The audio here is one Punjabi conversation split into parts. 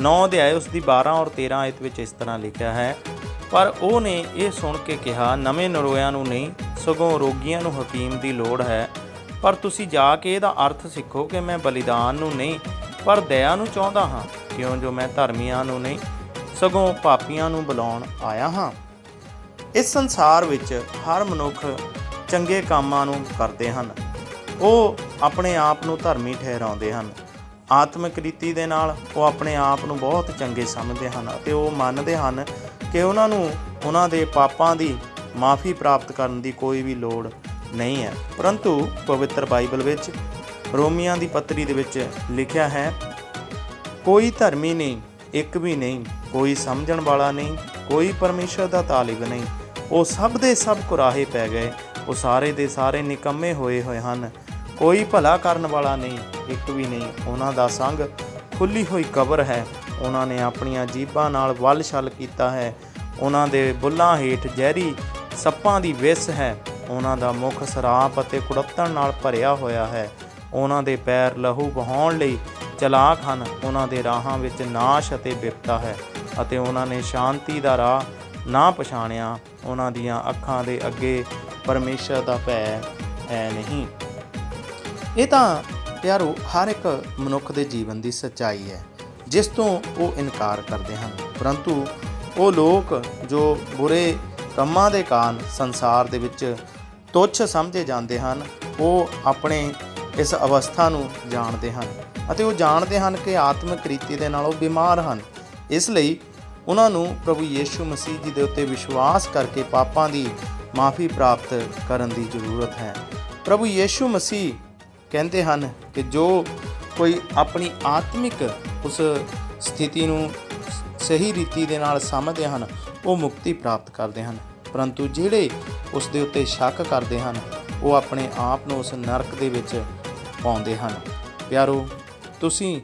9 ਅਧਿਆਏ ਉਸ ਦੀ 12 ਔਰ 13 ਆਇਤ ਵਿੱਚ ਇਸ ਤਰ੍ਹਾਂ ਲਿਖਿਆ ਹੈ, ਪਰ ਉਹ ਨੇ ਇਹ ਸੁਣ ਕੇ ਕਿਹਾ, ਨਵੇਂ ਨਰੋਇਆਂ ਨੂੰ ਨਹੀਂ, ਸਗੋਂ ਰੋਗੀਆਂ ਨੂੰ ਹਕੀਮ ਦੀ ਲੋੜ ਹੈ। ਪਰ ਤੁਸੀਂ ਜਾ ਕੇ ਇਹਦਾ ਅਰਥ ਸਿੱਖੋ ਕਿ ਮੈਂ ਬਲੀਦਾਨ ਨੂੰ ਨਹੀਂ, ਪਰ ਦਇਆ ਨੂੰ ਚਾਹੁੰਦਾ ਹਾਂ, ਕਿਉਂ ਜੋ ਮੈਂ ਧਰਮੀਆਂ ਨੂੰ ਨਹੀਂ, ਸਗੋਂ ਪਾਪੀਆਂ ਨੂੰ ਬੁਲਾਉਣ ਆਇਆ ਹਾਂ। ਇਸ ਸੰਸਾਰ ਵਿੱਚ ਹਰ ਮਨੁੱਖ ਚੰਗੇ ਕੰਮਾਂ ਨੂੰ ਕਰਦੇ ਹਨ। ਉਹ ਆਪਣੇ ਆਪ ਨੂੰ ਧਰਮੀ ਠਹਿਰਾਉਂਦੇ ਹਨ। ਆਤਮਿਕ ਰੀਤੀ ਦੇ ਨਾਲ ਉਹ ਆਪਣੇ ਆਪ ਨੂੰ ਬਹੁਤ ਚੰਗੇ ਸਮਝਦੇ ਹਨ ਅਤੇ ਉਹ ਮੰਨਦੇ ਹਨ ਕਿ ਉਹਨਾਂ ਨੂੰ ਉਹਨਾਂ ਦੇ ਪਾਪਾਂ ਦੀ ਮਾਫੀ ਪ੍ਰਾਪਤ ਕਰਨ ਦੀ ਕੋਈ ਵੀ ਲੋੜ ਨਹੀਂ ਹੈ। ਪਰੰਤੂ ਪਵਿੱਤਰ ਬਾਈਬਲ ਵਿੱਚ ਰੋਮੀਆਂ ਦੀ ਪੱਤਰੀ ਦੇ ਵਿੱਚ ਲਿਖਿਆ ਹੈ, ਕੋਈ ਧਰਮੀ ਨਹੀਂ, ਇੱਕ ਵੀ ਨਹੀਂ, ਕੋਈ ਸਮਝਣ ਵਾਲਾ ਨਹੀਂ, ਕੋਈ ਪਰਮੇਸ਼ਰ ਦਾ ਤਾਲਿਬ ਨਹੀਂ। ਉਹ ਸਭ ਦੇ ਸਭ ਕੁਰਾਹੇ ਪੈ ਗਏ, ਉਹ ਸਾਰੇ ਦੇ ਸਾਰੇ ਨਿਕੰਮੇ ਹੋਏ ਹੋਏ ਹਨ। ਕੋਈ ਭਲਾ ਕਰਨ ਵਾਲਾ ਨਹੀਂ, ਇੱਕ ਵੀ ਨਹੀਂ। ਉਹਨਾਂ ਦਾ ਸੰਗ ਖੁੱਲੀ ਹੋਈ ਕਬਰ ਹੈ। ਉਹਨਾਂ ਨੇ ਆਪਣੀਆਂ ਜੀਬਾਂ ਨਾਲ ਵੱਲ ਛਲ ਕੀਤਾ ਹੈ। ਉਹਨਾਂ ਦੇ ਬੁੱਲਾਂ ਹੇਠ ਜ਼ਹਿਰੀ ਸੱਪਾਂ ਦੀ ਵਿਸ ਹੈ। ਉਹਨਾਂ ਦਾ ਮੁਖ ਸਰਾਪ ਅਤੇ ਕੁੜੱਤਣ ਨਾਲ ਭਰਿਆ ਹੋਇਆ ਹੈ। ਉਹਨਾਂ ਦੇ ਪੈਰ ਲਹੂ ਵਹਾਉਣ ਲਈ ਚਲਾਕ ਹਨ। ਉਹਨਾਂ ਦੇ ਰਾਹਾਂ ਵਿੱਚ ਨਾਸ਼ ਅਤੇ ਬਿਪਤਾ ਹੈ ਅਤੇ ਉਹਨਾਂ ਨੇ ਸ਼ਾਂਤੀ ਦਾ ਰਾਹ ਨਾ ਪਛਾਣਿਆ। ਉਹਨਾਂ ਦੀਆਂ ਅੱਖਾਂ ਦੇ ਅੱਗੇ ਪਰਮੇਸ਼ਰ ਦਾ ਭੈ ਹੈ ਨਹੀਂ। ਇਹ ਤਾਂ ਪਿਆਰੋ, ਹਰ ਇੱਕ ਮਨੁੱਖ ਦੇ ਜੀਵਨ ਦੀ ਸੱਚਾਈ ਹੈ, ਜਿਸ ਤੋਂ ਉਹ ਇਨਕਾਰ ਕਰਦੇ ਹਨ। ਪਰੰਤੂ ਉਹ ਲੋਕ ਜੋ ਬੁਰੇ ਕੰਮਾਂ ਦੇ ਕਾਰਨ ਸੰਸਾਰ ਦੇ ਵਿੱਚ ਤੁੱਛ ਸਮਝੇ ਜਾਂਦੇ ਹਨ, ਉਹ ਆਪਣੇ ਇਸ ਅਵਸਥਾ ਨੂੰ ਜਾਣਦੇ ਹਨ ਅਤੇ ਉਹ ਜਾਣਦੇ ਹਨ ਕਿ ਆਤਮਿਕ ਰੀਤੀ ਦੇ ਨਾਲ ਉਹ ਬਿਮਾਰ ਹਨ। ਇਸ ਲਈ ਉਹਨਾਂ ਨੂੰ ਪ੍ਰਭੂ ਯੀਸ਼ੂ ਮਸੀਹ ਜੀ ਦੇ ਉੱਤੇ ਵਿਸ਼ਵਾਸ ਕਰਕੇ ਪਾਪਾਂ ਦੀ ਮਾਫੀ ਪ੍ਰਾਪਤ ਕਰਨ ਦੀ ਜ਼ਰੂਰਤ ਹੈ। ਪ੍ਰਭੂ ਯੀਸ਼ੂ ਮਸੀਹ ਕਹਿੰਦੇ ਹਨ ਕਿ ਜੋ ਕੋਈ ਆਪਣੀ ਆਤਮਿਕ ਉਸ ਸਥਿਤੀ ਨੂੰ ਸਹੀ ਰੀਤੀ ਦੇ ਨਾਲ ਸਮਝਦੇ ਹਨ, ਉਹ ਮੁਕਤੀ ਪ੍ਰਾਪਤ ਕਰਦੇ ਹਨ। ਪਰੰਤੂ ਜਿਹੜੇ ਉਸ ਦੇ ਉੱਤੇ ਸ਼ੱਕ ਕਰਦੇ ਹਨ, ਉਹ ਆਪਣੇ ਆਪ ਨੂੰ ਉਸ ਨਰਕ ਦੇ ਵਿੱਚ ਪਾਉਂਦੇ ਹਨ। ਪਿਆਰੋ, ਤੁਸੀਂ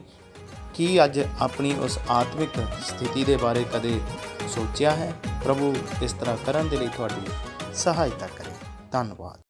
ਕੀ ਅੱਜ ਆਪਣੀ ਉਸ ਆਤਮਿਕ ਸਥਿਤੀ ਦੇ ਬਾਰੇ ਕਦੇ ਸੋਚਿਆ ਹੈ? ਪ੍ਰਭੂ ਇਸ ਤਰ੍ਹਾਂ ਕਰਨ ਦੇ ਲਈ ਤੁਹਾਡੀ ਸਹਾਇਤਾ ਕਰੇ। ਧੰਨਵਾਦ।